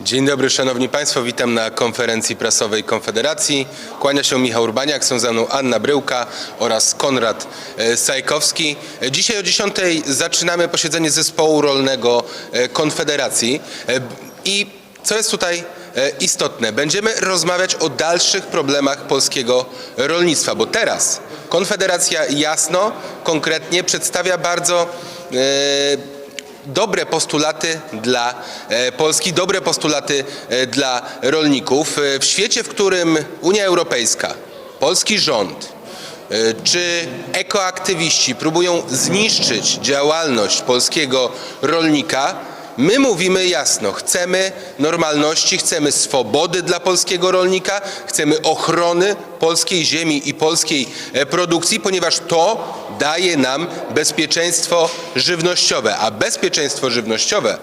Dzień dobry, szanowni państwo. Witam na konferencji prasowej Konfederacji. Kłania się Michał Urbaniak, są ze mną Anna Bryłka oraz Konrad e, Sajkowski. E, Dzisiaj o 10 zaczynamy posiedzenie zespołu rolnego e, Konfederacji. I co jest tutaj istotne, będziemy rozmawiać o dalszych problemach polskiego rolnictwa, bo teraz Konfederacja jasno, konkretnie przedstawia bardzo dobre postulaty dla e, Polski, dobre postulaty e, dla rolników. E, W świecie, w którym Unia Europejska, polski rząd czy ekoaktywiści próbują zniszczyć działalność polskiego rolnika, My mówimy jasno, chcemy normalności, chcemy swobody dla polskiego rolnika, chcemy ochrony polskiej ziemi i polskiej e, produkcji, ponieważ to daje nam bezpieczeństwo żywnościowe, a bezpieczeństwo żywnościowe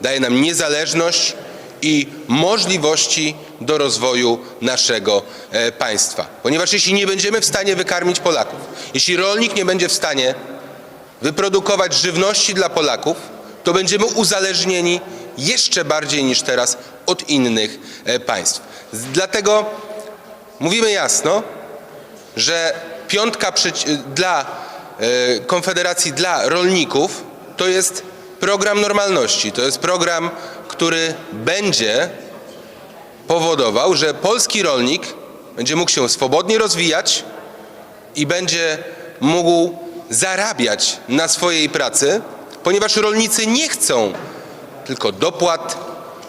daje nam niezależność i możliwości do rozwoju naszego e, państwa. Ponieważ jeśli nie będziemy w stanie wykarmić Polaków, jeśli rolnik nie będzie w stanie wyprodukować żywności dla Polaków, to będziemy uzależnieni jeszcze bardziej niż teraz od innych e, państw. Dlatego mówimy jasno, że piątka przeci- dla e, Konfederacji dla rolników to jest program normalności. To jest program, który będzie powodował, że polski rolnik będzie mógł się swobodnie rozwijać i będzie mógł zarabiać na swojej pracy, ponieważ rolnicy nie chcą tylko dopłat,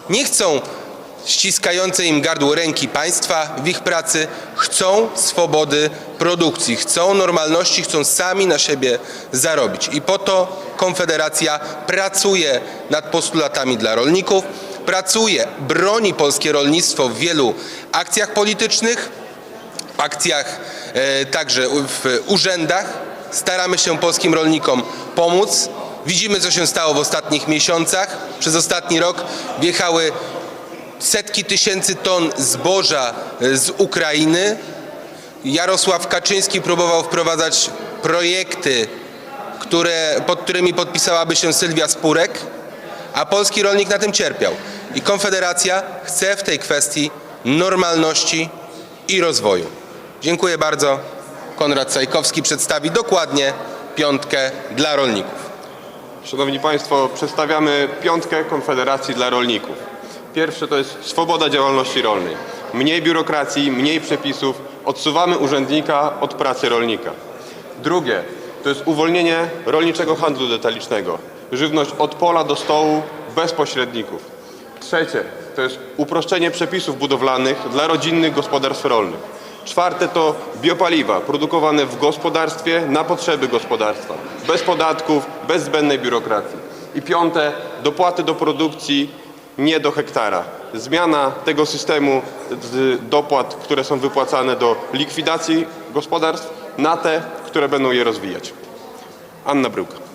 nie chcą ściskającej im gardło ręki państwa w ich pracy, chcą swobody produkcji, chcą normalności, chcą sami na siebie zarobić. I po to Konfederacja pracuje nad postulatami dla rolników, pracuje, broni polskie rolnictwo w wielu akcjach politycznych, akcjach, e, także w urzędach. Staramy się polskim rolnikom pomóc. Widzimy, co się stało w ostatnich miesiącach. Przez ostatni rok wjechały setki tysięcy ton zboża e, z Ukrainy. Jarosław Kaczyński próbował wprowadzać projekty, które, pod którymi podpisałaby się Sylwia Spurek, a polski rolnik na tym cierpiał. I Konfederacja chce w tej kwestii normalności i rozwoju. Dziękuję bardzo. Konrad Sajkowski przedstawi dokładnie piątkę dla rolników. Szanowni Państwo, przedstawiamy piątkę Konfederacji dla rolników. Pierwsze to jest swoboda działalności rolnej. Mniej biurokracji, mniej przepisów, odsuwamy urzędnika od pracy rolnika. Drugie to jest uwolnienie rolniczego handlu detalicznego. Żywność od pola do stołu bez pośredników. Trzecie to jest uproszczenie przepisów budowlanych dla rodzinnych gospodarstw rolnych. Czwarte to biopaliwa produkowane w gospodarstwie na potrzeby gospodarstwa, bez podatków, bez zbędnej biurokracji. I piąte, dopłaty do produkcji nie do hektara. Zmiana tego systemu z dopłat, które są wypłacane do likwidacji gospodarstw, na te, które będą je rozwijać. Anna Bryłka.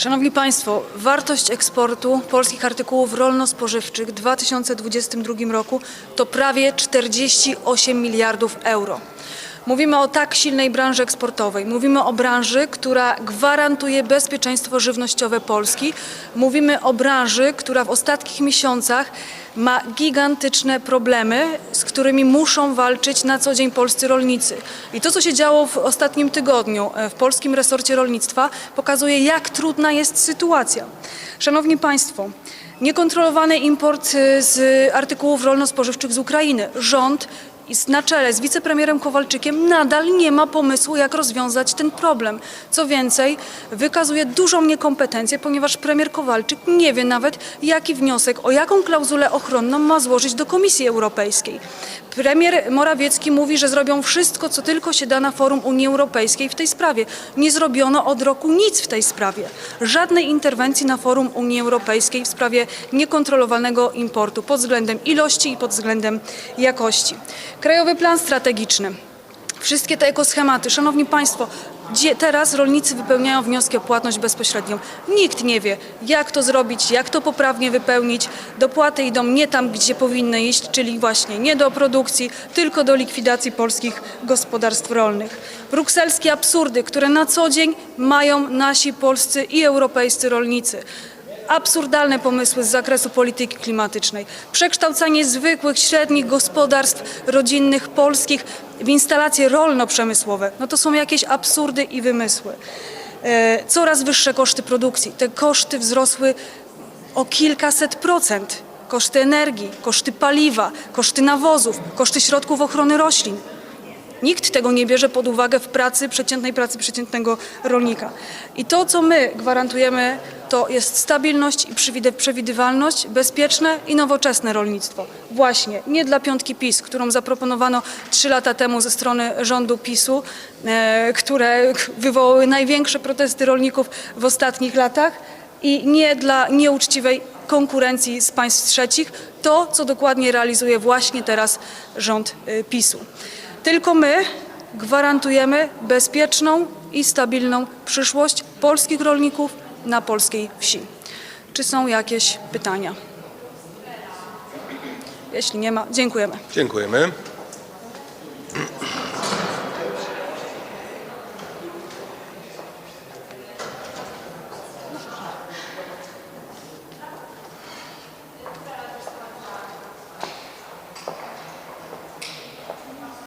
Szanowni Państwo, wartość eksportu polskich artykułów rolno-spożywczych w 2022 roku to prawie 48 miliardów euro. Mówimy o tak silnej branży eksportowej. Mówimy o branży, która gwarantuje bezpieczeństwo żywnościowe Polski. Mówimy o branży, która w ostatnich miesiącach ma gigantyczne problemy, z którymi muszą walczyć na co dzień polscy rolnicy. I to, co się działo w ostatnim tygodniu e, w polskim resorcie rolnictwa, pokazuje, jak trudna jest sytuacja. Szanowni Państwo, niekontrolowany import e, z artykułów rolno-spożywczych z Ukrainy. Rząd i na czele z wicepremierem Kowalczykiem nadal nie ma pomysłu, jak rozwiązać ten problem. Co więcej, wykazuje dużą niekompetencję, ponieważ premier Kowalczyk nie wie nawet, jaki wniosek, o jaką klauzulę ochronną ma złożyć do Komisji Europejskiej. Premier Morawiecki mówi, że zrobią wszystko, co tylko się da na forum Unii Europejskiej w tej sprawie. Nie zrobiono od roku nic w tej sprawie. Żadnej interwencji na forum Unii Europejskiej w sprawie niekontrolowanego importu pod względem ilości i pod względem jakości. Krajowy plan strategiczny. Wszystkie te ekoschematy, szanowni państwo, gdzie teraz rolnicy wypełniają wnioski o płatność bezpośrednią. Nikt nie wie, jak to zrobić, jak to poprawnie wypełnić. Dopłaty idą nie tam, gdzie powinny iść, czyli właśnie nie do produkcji, tylko do likwidacji polskich gospodarstw rolnych. Brukselskie absurdy, które na co dzień mają nasi polscy i europejscy rolnicy. Absurdalne pomysły z zakresu polityki klimatycznej, przekształcanie zwykłych, średnich gospodarstw rodzinnych polskich w instalacje rolno-przemysłowe, no to są jakieś absurdy i wymysły. E, Coraz wyższe koszty produkcji. Te koszty wzrosły o kilkaset procent. Koszty energii, koszty paliwa, koszty nawozów, koszty środków ochrony roślin. Nikt tego nie bierze pod uwagę w pracy, przeciętnej pracy przeciętnego rolnika. I to, co my gwarantujemy, to jest stabilność i przewidywalność, bezpieczne i nowoczesne rolnictwo. Właśnie, nie dla piątki PiS, którą zaproponowano trzy lata temu ze strony rządu PiSu, e, które wywołały największe protesty rolników w ostatnich latach i nie dla nieuczciwej konkurencji z państw trzecich, to, co dokładnie realizuje właśnie teraz rząd y, PiSu. Tylko my gwarantujemy bezpieczną i stabilną przyszłość polskich rolników na polskiej wsi. Czy są jakieś pytania? Jeśli nie ma, dziękujemy. Dziękujemy.